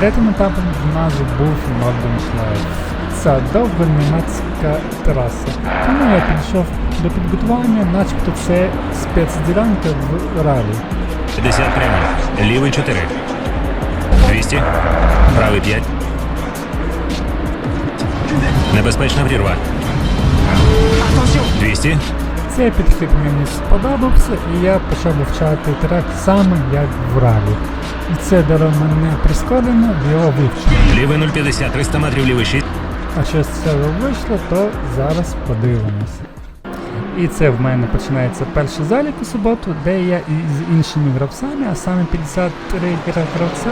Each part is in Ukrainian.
Третім етапом в нас був Норденшлайф. Це довга німецька траса. Тому я підійшов до підготування, начебто це спецділянка в ралі. 50 прямо. Лівий 4. 200. Правий 5. Небезпечна прірва. 200. Цей підхід мені сподобався, і я почав вивчати трек саме як в ралі. І це дало мене прискорено в його вивченні. Ліве 050. 300 метрів лівий 6. А що з цього вийшло, то зараз подивимося. І це в мене починається перший залік у суботу, де я із іншими гравцями, а саме 53 гравця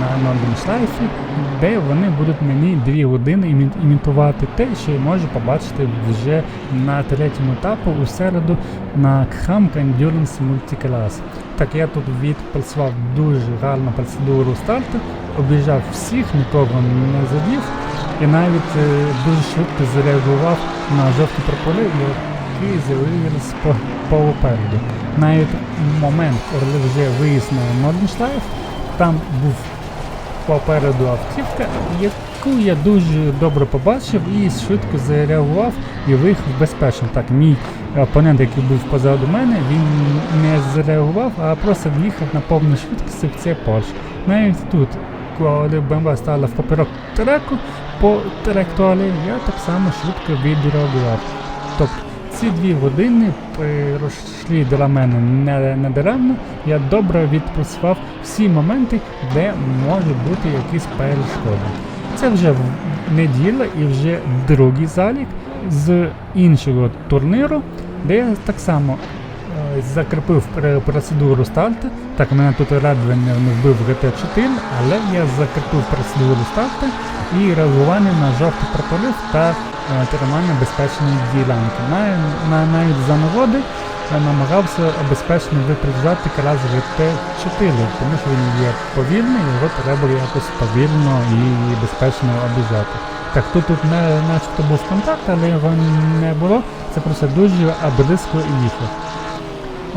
на Норденшлайфі, де вони будуть мені 2 години імі- імітувати те, що я можу побачити вже на третьому етапу у середу на Кхамка Endurance Multiclass. Так, я тут відпрацював дуже гарну процедуру старту, обіжав всіх, нікого не задів. І навіть е, дуже швидко зареагував на жовті прапори, які з'явилися по, попереду. Навіть момент, коли вже виїзд на Норденшлайф, там був попереду автівка, яку я дуже добре побачив і швидко зареагував і виїхав безпечно. Так, мій опонент, який був позаду мене, він не зареагував, а просто в'їхав на повну швидкість в цей Порш. Навіть тут, коли BMW стала в поперек треку по траєкторії, я так само швидко відреагував. Тобто ці дві години пройшли для мене не, не даремно. Я добре відпрацював всі моменти, де можуть бути якісь перешкоди. Це вже неділя і вже другий залік з іншого турніру, де я так само е, закріпив процедуру старту. Так, мене тут Редвен не вбив в GT4, але я закріпив процедуру старту і реагування на жовтий прапорів та тримання безпечної ділянки. На, на, навіть за нагоди намагався безпечно випереджати якраз GT4, тому що він є повільний, його треба якось повільно і безпечно обіжати. Так, тут, тут начебто був контакт, але його не було. Це просто дуже близько їхав.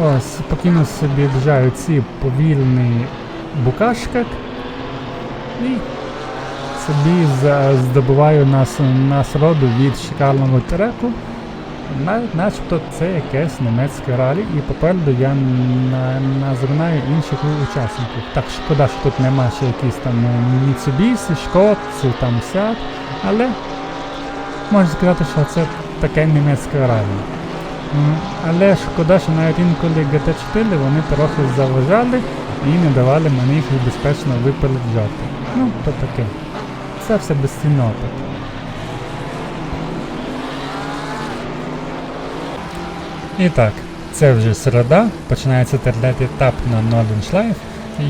Ось, спокійно собі обіжаю ці повільні букашки і собі здобуваю нас, насолоду від шикарного треку. Начебто це якесь німецьке ралі, і попереду я на, назираю інших учасників. Так шкода, що тут нема ще якісь там е, Mitsubishi, Шкод, чи там Seat, але можна сказати, що це таке німецьке ралі. Але шкода, що навіть інколи GT4 вони трохи заважали і не давали мені їх безпечно випереджати. Ну, то таке. Це все безцінний опит. І так, це вже середа, починається третій етап на Норденшлайф.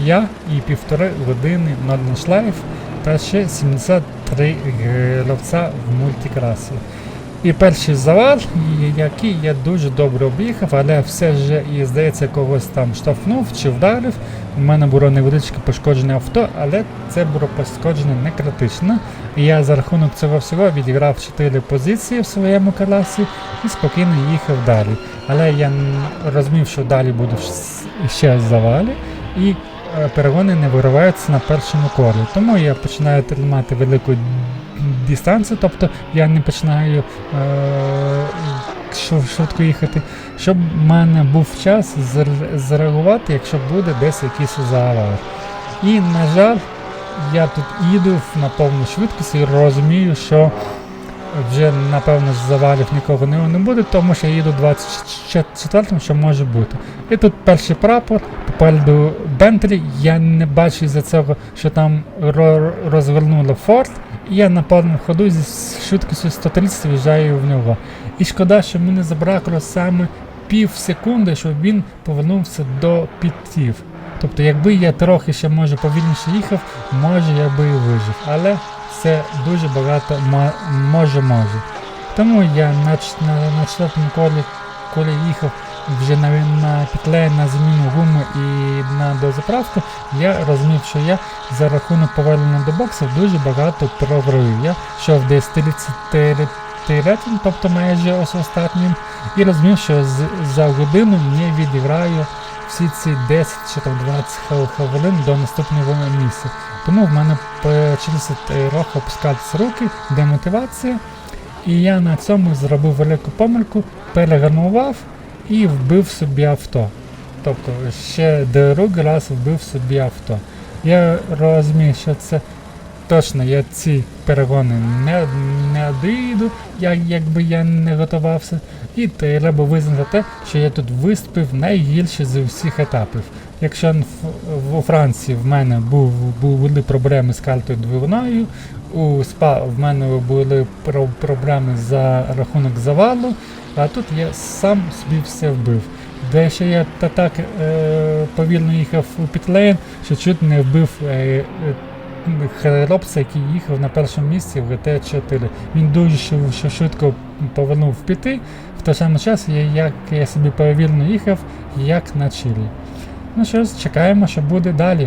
Я і півтори години Норденшлайф та ще 73 гравця в мультикрасі. І перший завал, який я дуже добре об'їхав, але все ж і здається когось там штовхнув чи вдарив. У мене було невеличке пошкоджене авто, але це було пошкоджене не критично. І я за рахунок цього всього відіграв 4 позиції в своєму класі і спокійно їхав далі. Але я розумів, що далі буду ще завалі, і е, перегони не вириваються на першому колі. Тому я починаю тримати велику дистанцію, тобто я не починаю е, швидко їхати, щоб в мене був час зреагувати, якщо буде десь якийсь завал. І, на жаль, я тут їду на повну швидкість і розумію, що вже напевно завалів нікого не, буде, тому що я їду 24-м, що може бути. І тут перший прапор, попереду Бентлі, я не бачу за цього, що там ро- розвернуло Форд, і я на повному ходу зі швидкістю 130 в'їжджаю в нього. І шкода, що мені забракло саме пів секунди, щоб він повернувся до підтів. Тобто, якби я трохи ще може повільніше їхав, може я би і вижив. Але це дуже багато ма- може може. Тому я на, на, на четвертому колі, коли їхав вже на, на петле на заміну гуми і на дозаправку, я розумів, що я за рахунок повернення до боксів дуже багато програю. Я йшов десь 33 тобто майже ось останнім, і розумів, що з, за годину не відіграю всі ці 10 чи там 12 хвилин до наступного місця. Тому в мене почалися трохи опускатися руки, демотивація. І я на цьому зробив велику помилку, перегальмував і вбив собі авто. Тобто ще другий раз вбив собі авто. Я розумію, що це точно я ці перегони не, не дійду, я, якби я не готувався. І треба визнати те, що я тут виступив найгірше з усіх етапів. Якщо у Франції в мене були проблеми з картою двигуною, у СПА в мене були проблеми за рахунок завалу, а тут я сам собі все вбив. Де ще я та так е, повільно їхав у підлейн, що чуть не вбив е, е, хлопця, який їхав на першому місці в ГТ-4. Він дуже швидко- повернув піти, в той самий час, як я собі повільно їхав, як на чилі. Ну що ж, чекаємо, що буде далі.